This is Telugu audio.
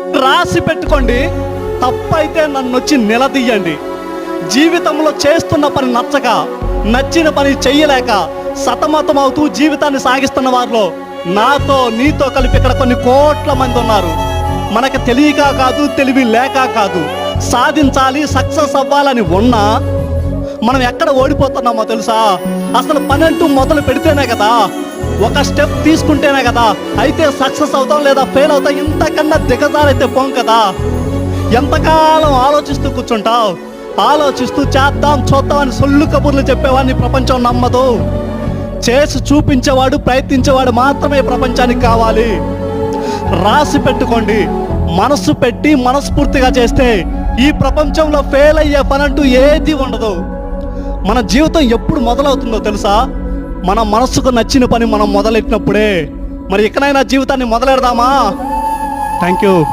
రాసి పెట్టుకోండి. తప్పైతే నన్ను వచ్చి నిలదీయండి. జీవితంలో చేస్తున్న పని నచ్చక నచ్చిన పని చెయ్యలేక సతమతం అవుతూ జీవితాన్ని సాగిస్తున్న వారిలో నాతో నీతో కలిపి ఇక్కడ కొన్ని కోట్ల మంది ఉన్నారు. మనకు తెలియక కాదు తెలివి లేక కాదు. సాధించాలి సక్సెస్ అవ్వాలని ఉన్నా మనం ఎక్కడ ఓడిపోతున్నామో తెలుసా? అసలు పని అంటూ మొదలు పెడితేనే కదా ఒక స్టెప్ తీసుకుంటేనే కదా అయితే సక్సెస్ అవుతాం లేదా ఫెయిల్ అవుతాం ఇంతకన్నా దిగజారైతే పోం కదా. ఎంతకాలం ఆలోచిస్తూ కూర్చుంటావు? ఆలోచిస్తూ చేద్దాం చూద్దాం అని సొల్లు కబుర్లు చెప్పేవాడిని ప్రపంచం నమ్మదు. చేసి చూపించేవాడు ప్రయత్నించేవాడు మాత్రమే ప్రపంచానికి కావాలి. రాసి పెట్టుకోండి. మనసు పెట్టి మనస్ఫూర్తిగా చేస్తే ఈ ప్రపంచంలో ఫెయిల్ అయ్యే పని అంటూ ఏది ఉండదు. మన జీవితం ఎప్పుడు మొదలవుతుందో తెలుసా? మన మనసుకు నచ్చిన పని మనం మొదలెట్టినప్పుడే. మరి ఇకనైనా జీవితాన్ని మొదలెడదామా? Thank you